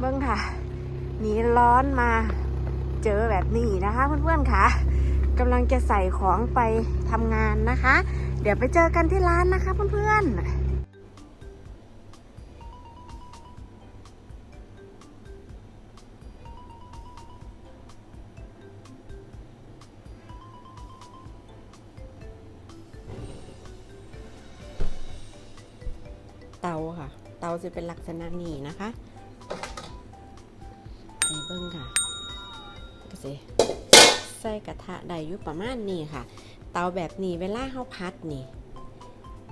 เบิ้งค่ะหนีร้อนมาเจอแบบนี้นะคะ เพื่อนๆค่ะกำลังจะใส่ของไปทำงานนะคะ เดี๋ยวไปเจอกันที่ร้านนะคะเพื่อนๆเตาค่ะ เตาจะเป็นลักษณะนี้นะคะ นี่เบิ้งค่ะก็สิใส่กระทะได้อยู่ประมาณนี้ค่ะ เตาแบบนี้เวลาเฮาพัดนี่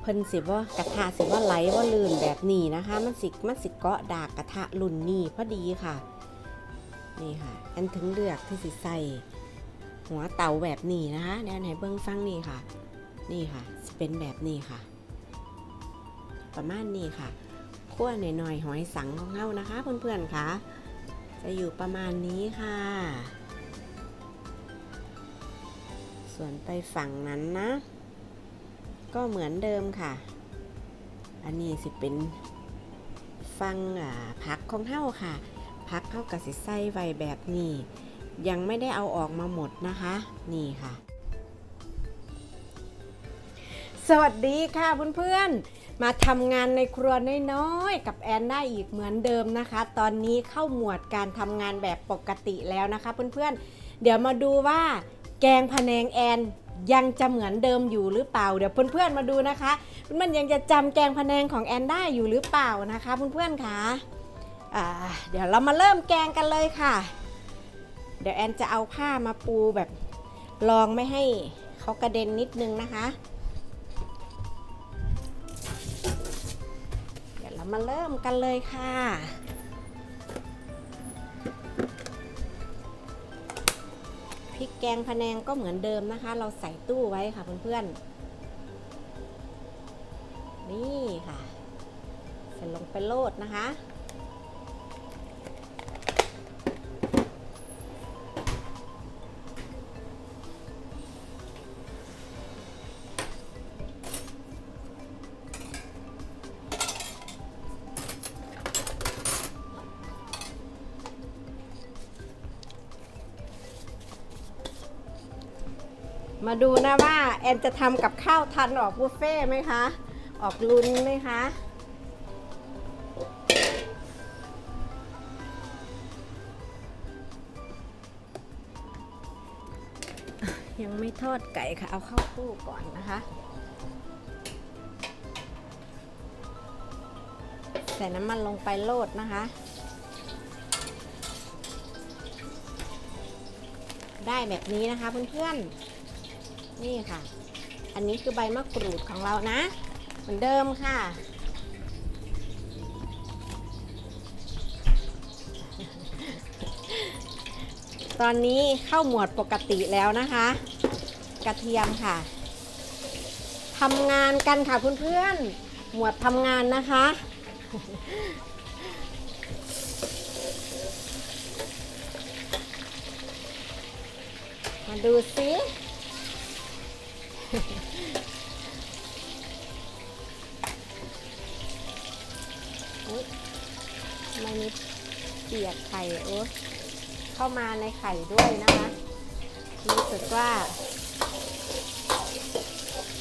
เพิ่นสิว่ากระทะสิว่าไหลว่าลื่นแบบนี้นะคะ มันสิมันสิเกาะดากกระทะรุ่นนี้พอดีค่ะนี่ค่ะ อันถึงเลือกที่สิใส่หัวเตาแบบนี้นะคะเดี๋ยวไหนเบิ้งฟังนี่ค่ะ นี่ค่ะเป็นแบบนี้ค่ะ ประมาณนี้ค่ะคั่วหน่อยๆหอยสังของเฮานะคะ เพื่อนๆค่ะ จะอยู่ประมาณนี้ค่ะ ส่วนไปฝั่งนั้นนะ ก็เหมือนเดิมค่ะ อันนี้สิเป็นฟังอ่าพักของเฮาค่ะพักเฮากับสิใส่ไวแบบนี้ ยังไม่ได้เอาออกมาหมดนะคะ นี่ค่ะ สวัสดีค่ะเพื่อนๆ มาทำงานในครัวน้อยๆกับแอนได้อีกเหมือนเดิมนะคะ ตอนนี้เข้าหมวดการทำงานแบบปกติแล้วนะคะ เพื่อนๆ เดี๋ยวมาดูว่า แกงพะแนงแอนยังจะเหมือนเดิมอยู่หรือเปล่า เดี๋ยวเพื่อนๆมาดูนะคะมันยังจะจำแกงพะแนงของแอนได้อยู่หรือเปล่านะคะ เพื่อนๆค่ะอ่าเดี๋ยวเรามาเริ่มแกงกันเลยค่ะ เดี๋ยวแอนจะเอาผ้ามาปูแบบรองไม่ให้เขากระเด็นนิดนึงนะคะ มาเริ่มกันเลยค่ะ พริกแกงพะแนงก็เหมือนเดิมนะคะ เราใส่ตู้ไว้ค่ะเพื่อนๆ นี่ค่ะ ใส่ลงไปโลดนะคะ มาดูนะว่าแอนจะทำกับข้าวทันออกบุฟเฟ่ไหมคะ ออกลุ้นไหมคะ ยังไม่ทอดไก่ค่ะ เอาเข้าตู้ก่อนนะคะใส่น้ำมันลงไปโลดนะคะ ได้แบบนี้นะคะเพื่อนๆ นี่ค่ะ อันนี้คือใบมะกรูดของเรานะ เหมือนเดิมค่ะ ตอนนี้เข้าหมวดปกติแล้วนะคะ กระเทียมค่ะทำงานกันค่ะเพื่อนๆ หมวดทำงานนะคะมาดูสิ อุ๊ยทำไมมีเปียกไข่โอ้เข้ามาในไข่ด้วยนะคะรู้สึกว่า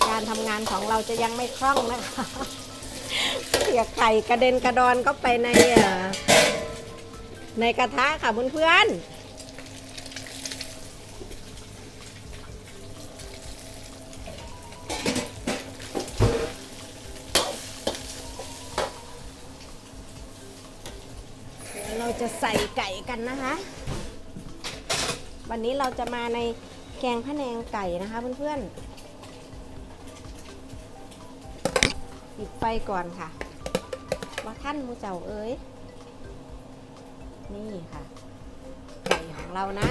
การทำงานของเราจะยังไม่คล่องนะคะเปียกไข่กระเด็นกระดอนก็ไปในในกระทะค่ะเพื่อนๆ จะใส่ไก่กันนะคะ วันนี้เราจะมาในแกงพะแนงไก่นะคะเพื่อนๆปิดไฟก่อนค่ะว่าท่านมูเจ้าเอ้ยนี่ค่ะ ไก่ของเรานะ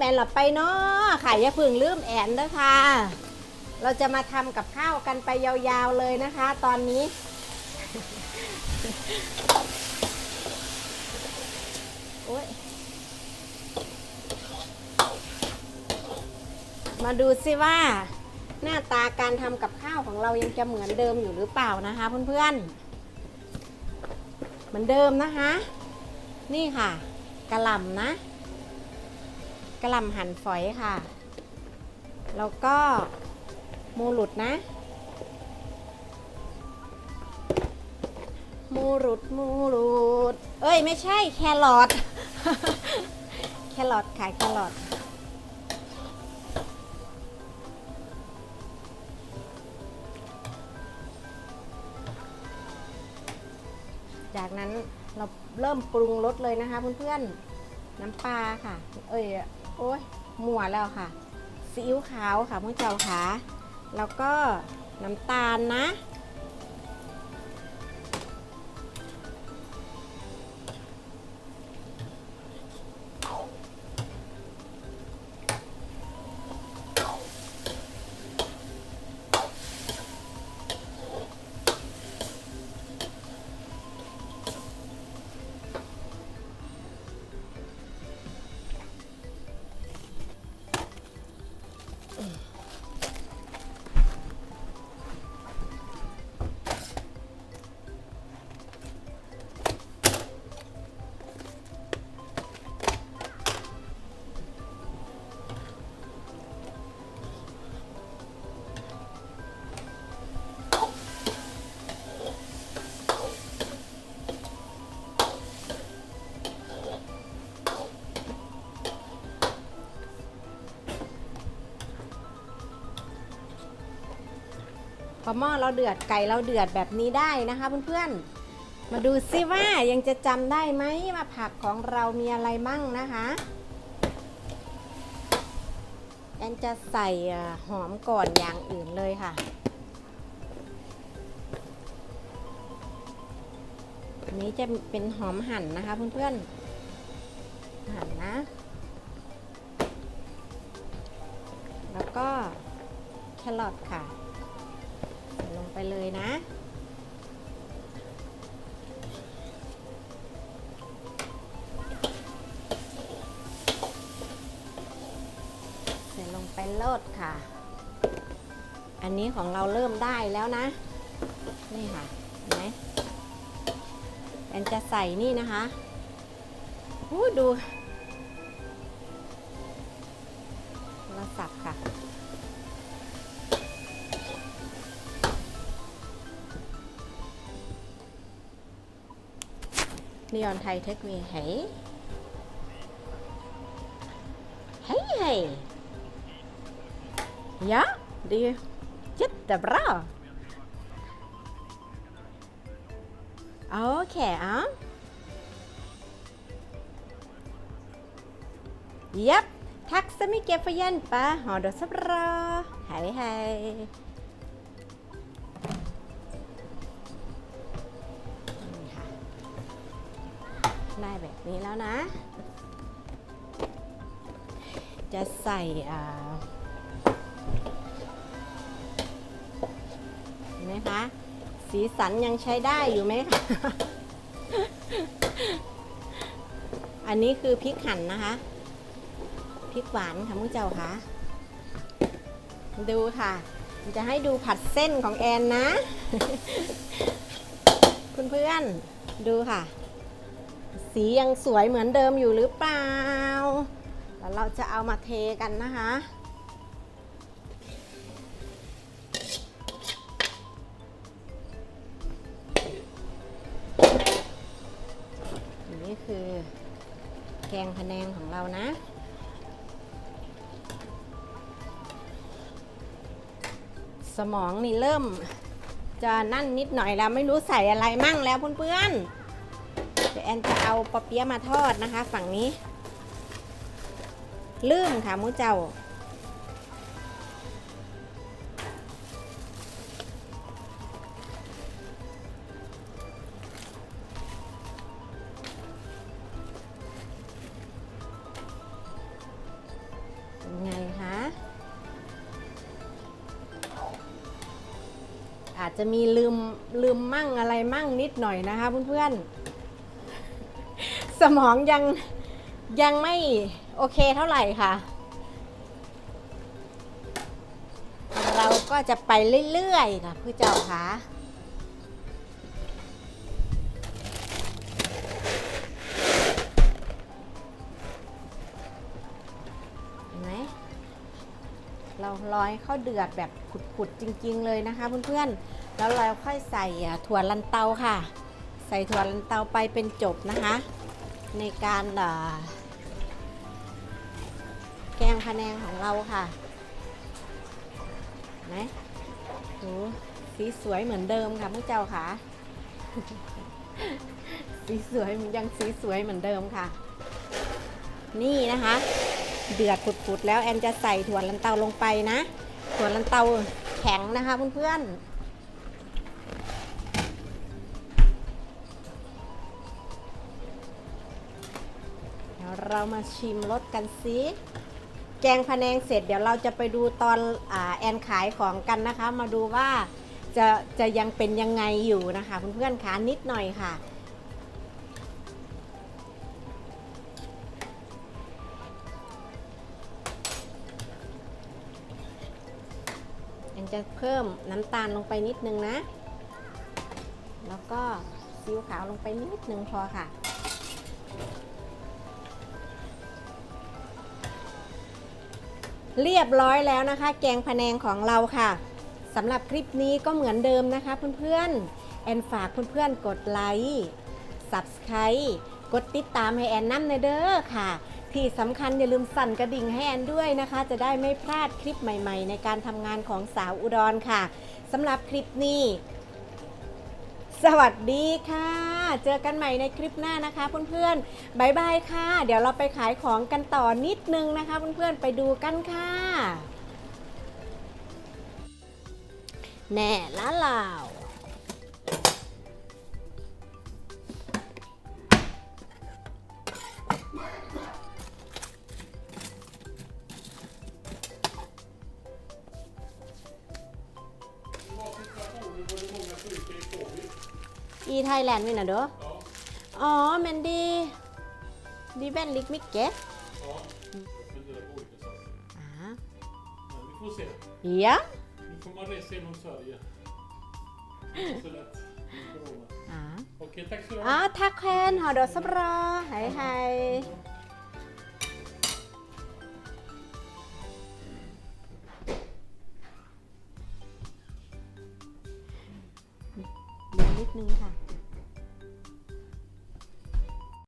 แอนหลับไปเนาะค่ะอย่าพึ่งลืมแอนเด้อค่ะ เราจะมาทำกับข้าวกันไปยาวๆเลยนะคะ ตอนนี้ โอ้ยมาดูสิว่า หน้าตาการทำกับข้าวของเรายังจะเหมือนเดิมอยู่หรือเปล่านะคะเพื่อนๆ เหมือนเดิมนะคะ นี่ค่ะกระหล่ำนะ กระหล่ำหั่นฝอยค่ะ แล้วก็มูหลุดนะ มูหลุดมูหลุด เอ้ยไม่ใช่แครอท แครอทขายแครอทจากนั้นเราเริ่มปรุงรสเลยนะคะเพื่อนๆ น้ำปลาค่ะ เอ้ย โอ้ยมัวแล้วค่ะซีอิ๊วขาวค่ะเพื่อนเจ้าค่ะ แล้วก็น้ำตาลนะ อหม้อเราเดือดไก่เราเดือดแบบนี้ได้นะคะเพื่อนๆ มาดูซิว่ายังจะจำได้ไหมว่าผักของเรามีอะไรมั่งนะคะแอนจะใส่หอมก่อนอย่างอื่นเลยค่ะ อันนี้จะเป็นหอมหั่นนะคะเพื่อนๆ หั่นนะ แล้วก็แครอทค่ะ ไปเลยนะ ใส่ลงไปโลดค่ะ อันนี้ของเราเริ่มได้แล้วนะ นี่ค่ะเห็นไหมแอนจะใส่นี่นะคะอู้ดูโทรศัพท์ค่ะ นีออนไทยเทคมีเฮ้ยเฮ้ยเฮ้ยยะดีจิตแต่บราโอเคอะ Japp, tack så mycket för hjälpen. Ha det så bra. Hej hej. นี้แล้วนะ จะใส่เห็นไหมคะ สีสันยังใช้ได้อยู่ไหมคะ อันนี้คือพริกหั่นนะคะพริกหวานค่ะมุ้งเจ้าค่ะ ดูค่ะจะให้ดูผัดเส้นของแอนนะคุณเพื่อนๆดูค่ะ สียังสวยเหมือนเดิมอยู่หรือเปล่า แล้วเราจะเอามาเทกันนะคะนนี้คือแกงพะแนงของเรานะสมองนี่เริ่มจะนั่นนิดหน่อยแล้วไม่รู้ใส่อะไรมั่งแล้วเพื่อนๆ แอนจะเอาปอเปี๊ยะมาทอดนะคะ ฝั่งนี้ ลืมค่ะมูเจ้า ไงคะ อาจจะมีลืมลืมมั่งอะไรมั่งนิดหน่อยนะคะเพื่อนๆ สมองยังยังไม่โอเคเท่าไหร่ค่ะ เราก็จะไปเรื่อยๆค่ะผู้เจ้าค่ะเห็นไหมเรารอให้เข้าเดือดแบบขุดๆจริง ๆ เลยนะคะเพื่อนๆ แล้วเราค่อยใส่ถั่วลันเตาค่ะ ใส่ถั่วลันเตาไปเป็นจบนะคะ ในการแกงพะแนงของเราค่ะนไหมโหสีสวยเหมือนเดิมค่ะพวกเจ้าค่ะ สีสวยยังสีสวยเหมือนเดิมค่ะ นี่นะคะ เดือดปุดๆแล้วแอนจะใส่ถั่วลันเตาลงไปนะ ถั่วลันเตาแข็งนะคะเพื่อนๆ เรามาชิมรสกันสิแกงพะแนงเสร็จเดี๋ยวเราจะไปดูตอนอแอนขายของกันนะคะ มาดูว่าจะจะยังเป็นยังไงอยู่นะคะเพื่อนๆคะนิดหน่อยค่ะยังจะเพิ่มน้ำตาลลงไปนิดนึงนะ แล้วก็ซีอิ๊วขาวลงไปนิดนึงพอค่ะ เรียบร้อยแล้วนะคะ แกงพะแนงของเราค่ะสำหรับคลิปนี้ก็เหมือนเดิมนะคะเพื่อนๆ แอนฝากเพื่อนๆ กดไลค์ Subscribe กดติดตามให้แอนน้ำในเด้อค่ะ ที่สำคัญอย่าลืมสั่นกระดิ่งให้แอนด้วยนะคะ จะได้ไม่พลาดคลิปใหม่ๆ ในการทำงานของสาวอุดรค่ะสำหรับคลิปนี้ สวัสดีค่ะ เจอกันใหม่ในคลิปหน้านะคะเพื่อนๆบายบายค่ะ เดี๋ยวเราไปขายของกันต่อนิดนึงนะคะเพื่อนๆไปดูกันค่ะ แน่ละเหล่า ว i Thailand vi då? Ja, men det... Det är väldigt mycket. Ja, jag funderar på olika saker. Ja. Men vi får se. Ja. Nu får man resa genom Sverige. Det är inte så lätt med corona. Ja. Okej, tack så du ha. Ja, tack själv. Ha det så bra. Hej, hej.